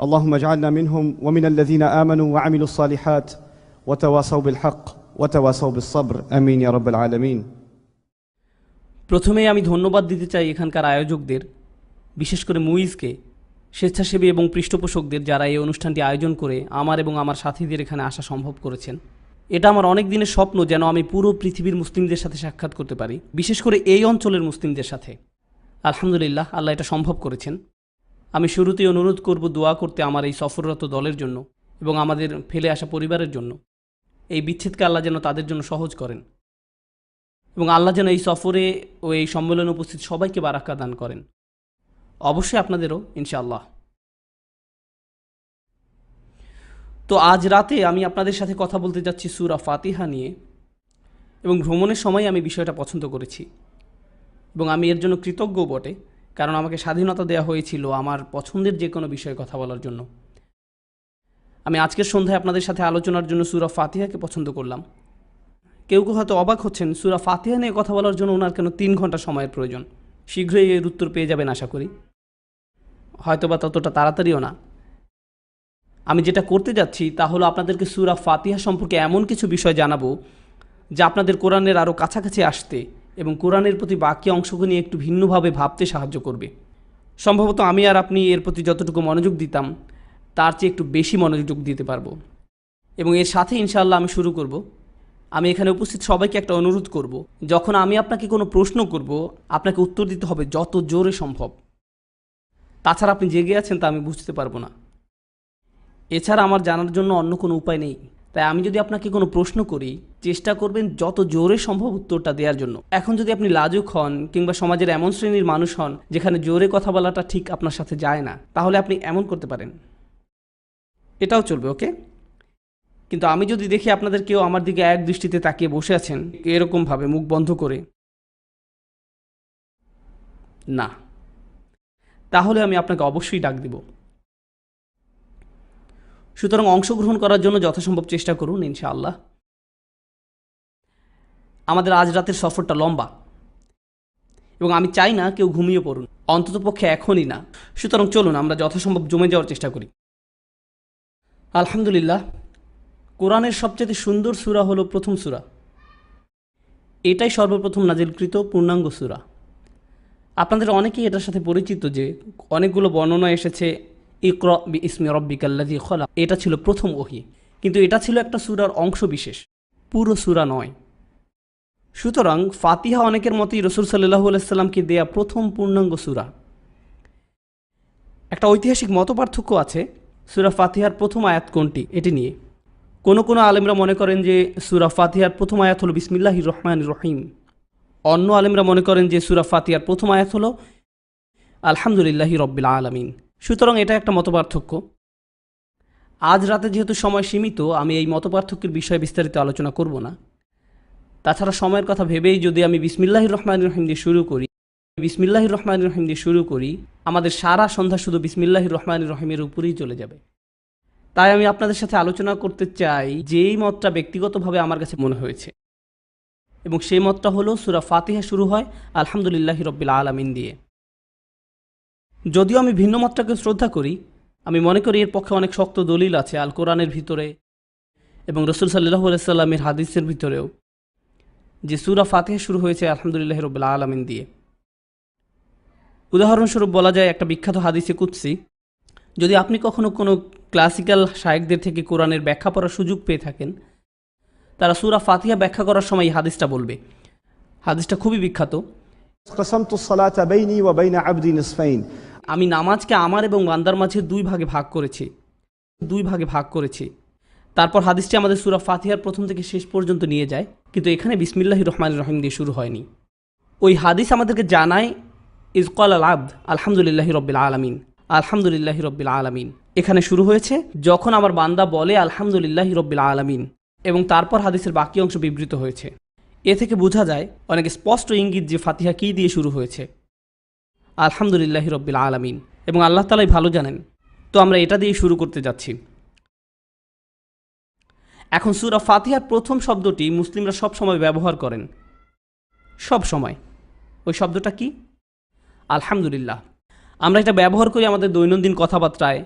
اللهم اجعلنا منهم ومن الذين آمنوا وعملوا الصالحات وتواصوا بالحق وتواصوا بالصبر آمين يا رب العالمين প্রথমেই আমি ধন্যবাদ দিতে চাই এখানকার আয়োজকদের বিশেষ করে মুইজকে স্বেচ্ছাসেবী এবং পৃষ্ঠপোষকদের যারা এই অনুষ্ঠানটি আয়োজন করে আমার এবং আমার সাথীদের এখানে আসা সম্ভব করেছেন এটা আমার অনেক দিনের স্বপ্ন যেন আমি পুরো পৃথিবীর মুসলিমদের সাথে সাক্ষাৎ করতে পারি বিশেষ করে এই অঞ্চলের মুসলিমদের সাথে আলহামদুলিল্লাহ আল্লাহ এটা সম্ভব করেছেন আমি শুরুতেই অনুরোধ করব দোয়া করতে আমার এই সফররত দলের জন্য এবং আমাদের ফেলে আসা পরিবারের জন্য। এই বিচ্ছেদকে আল্লাহ যেন তাদের জন্য সহজ করেন এবং আল্লাহ যেন এই সফরে ও এই সম্মেলনে উপস্থিত সবাইকে বারাক্কা দান করেন। অবশ্যই আপনাদেরও, ইনশাআল্লাহ। তো আজ রাতে আমি আপনাদের সাথে কথা বলতে যাচ্ছি সুরা ফাতিহা নিয়ে এবং ভ্রমণের সময় আমি বিষয়টা পছন্দ করেছি এবং আমি এর জন্য কৃতজ্ঞ বটে। কারণ আমাকে স্বাধীনতা দেওয়া হয়েছিল আমার পছন্দের যে কোনো বিষয়ে কথা বলার জন্য। আমি আজকের সন্ধ্যায় আপনাদের সাথে আলোচনার জন্য সুরা ফাতিহাকে পছন্দ করলাম। কেউ কেউ হয়তো অবাক হচ্ছেন, সুরা ফাতিহা নিয়ে কথা বলার জন্য ওনার কেন তিন ঘণ্টা সময়ের প্রয়োজন? শীঘ্রই এর উত্তর পেয়ে যাবেন আশা করি। হয়তো বা ততটা তাড়াতাড়িও না। আমি যেটা করতে যাচ্ছি তা হলো আপনাদেরকে সুরা ফাতিহা সম্পর্কে এমন কিছু বিষয় জানাব যা আপনাদের কোরআনের আরও কাছাকাছি আসতে এবং কোরআনের প্রতি বাকি নিয়ে একটু ভিন্নভাবে ভাবতে সাহায্য করবে। সম্ভবত আমি আর আপনি এর প্রতি যতটুকু মনোযোগ দিতাম, তার চেয়ে একটু বেশি মনোযোগ দিতে পারব। এবং এর সাথে ইনশাআল্লাহ আমি শুরু করব। আমি এখানে উপস্থিত সবাইকে একটা অনুরোধ করব, যখন আমি আপনাকে কোনো প্রশ্ন করব, আপনাকে উত্তর দিতে হবে যত জোরে সম্ভব। তাছাড়া আপনি জেগে আছেন তা আমি বুঝতে পারব না। এছাড়া আমার জানার জন্য অন্য কোনো উপায় নেই। তাই আমি যদি আপনাকে কোনো প্রশ্ন করি, চেষ্টা করবেন যত জোরে সম্ভব উত্তরটা দেওয়ার জন্য। এখন যদি আপনি লাজুক হন কিংবা সমাজের এমন শ্রেণির মানুষ হন, যেখানে জোরে কথা বলাটা ঠিক আপনার সাথে যায় না, তাহলে আপনি এমন করতে পারেন। এটাও চলবে, ওকে? কিন্তু আমি যদি দেখি আপনাদের কেউ আমার দিকে এক দৃষ্টিতে তাকিয়ে বসে আছেন এরকমভাবে মুখ বন্ধ করে, না। তাহলে আমি আপনাকে অবশ্যই ডাক দিব। সুতরাং অংশগ্রহণ করার জন্য যথাসম্ভব চেষ্টা করুন, ইনশাআল্লাহ। আমাদের আজ রাতের সফরটা লম্বা এবং আমি চাই না কেউ ঘুমিয়ে পড়ুন অন্ততপক্ষে এখনই না। সুতরাং চলুন, আমরা যথাসম্ভব জমে যাওয়ার চেষ্টা করি। আলহামদুলিল্লাহ, কোরআনের সবচেয়ে সুন্দর সূরা হলো প্রথম সূরা। এটাই সর্বপ্রথম নাজিলকৃত পূর্ণাঙ্গ সূরা। আপনাদের অনেকেই এটার সাথে পরিচিত যে অনেকগুলো বর্ণনা এসেছে ইকর বি ইসমি রব্বিকাল্লাজি খলা এটা ছিল প্রথম ওহি, কিন্তু এটা ছিল একটা সুরার অংশ বিশেষ, পুরো সুরা নয়। সুতরাং ফাতিহা অনেকের মতেই রসুল সাল্লাহ আলাইসাল্লামকে দেয়া প্রথম পূর্ণাঙ্গ সূরা। একটা ঐতিহাসিক মতপার্থক্য আছে, সূরা ফাতিহার প্রথম আয়াত কোনটি, এটি নিয়ে। কোনো কোনো আলেমরা মনে করেন যে সূরা ফাতিহার প্রথম আয়াত হলো বিসমিল্লাহ রহমান রহিম। অন্য আলেমরা মনে করেন যে সূরা ফাতিহার প্রথম আয়াত হলো আলহামদুলিল্লাহি রব্বিল আলামিন। সুতরাং এটা একটা মতপার্থক্য। আজ রাতে যেহেতু সময় সীমিত, আমি এই মতপার্থক্যের বিষয়ে বিস্তারিত আলোচনা করব না। তাছাড়া সময়ের কথা ভেবেই যদি আমি বিসমিল্লাহির রহমান রহিম দিয়ে শুরু করি, বিসমিল্লাহির রহমান রহিম দিয়ে শুরু করি, আমাদের সারা সন্ধ্যা শুধু বিসমিল্লাহির রহমান রহিমের উপরেই চলে যাবে। তাই আমি আপনাদের সাথে আলোচনা করতে চাই যেই মতটা ব্যক্তিগতভাবে আমার কাছে মনে হয়েছে। এবং সেই মতটা হলো সুরা ফাতিহা শুরু হয় আলহামদুলিল্লাহ রব্বিল আলামিন দিয়ে। যদিও আমি ভিন্ন মতটাকে শ্রদ্ধা করি, আমি মনে করি এর পক্ষে অনেক শক্ত দলিল আছে আল কোরআনের ভিতরে এবং রসুল সাল্লাহ সাল্লামের হাদিসের ভিতরেও, যে সুরা ফাতেহ শুরু হয়েছে আলহামদুলিল্লাহ রবিল্লা আলমিন দিয়ে। উদাহরণস্বরূপ বলা যায় একটা বিখ্যাত হাদিসে কুৎসি যদি আপনি কখনো কোনো ক্লাসিক্যাল শায়েকদের থেকে কোরআনের ব্যাখ্যা পড়ার সুযোগ পেয়ে থাকেন, তারা সুরা ফাতিহা ব্যাখ্যা করার সময় এই হাদিসটা বলবে। হাদিসটা খুবই বিখ্যাত। আমি নামাজকে আমার এবং বান্দার মাঝে দুই ভাগে ভাগ করেছি। দুই ভাগে ভাগ করেছি। তারপর হাদিসটি আমাদের সুরা ফাতিহার প্রথম থেকে শেষ পর্যন্ত নিয়ে যায়, কিন্তু এখানে বিসমিল্লাহ রহমান রহিম দিয়ে শুরু হয়নি। ওই হাদিস আমাদেরকে জানায় ইজকাল আল আব্দ, আলহামদুলিল্লাহ রব্বিল আলমিন। আলহামদুলিল্লাহ রব্বিল আলমিন। এখানে শুরু হয়েছে, যখন আমার বান্দা বলে, আলহামদুলিল্লাহ রব্বিল আলমিন, এবং তারপর হাদিসের বাকি অংশ বিবৃত হয়েছে। এ থেকে বোঝা যায়, অনেক স্পষ্ট ইঙ্গিত যে ফাতিহা কী দিয়ে শুরু হয়েছে। আলহামদুলিল্লাহি রব্বিল আলমিন। এবং আল্লাহ তালাই ভালো জানেন। তো আমরা এটা দিয়ে শুরু করতে যাচ্ছি। এখন সুরা ফাতিহার প্রথম শব্দটি মুসলিমরা সব সময় ব্যবহার করেন। সব সময়। ওই শব্দটা কি? আলহামদুলিল্লাহ। আমরা এটা ব্যবহার করি আমাদের দৈনন্দিন কথাবার্তায়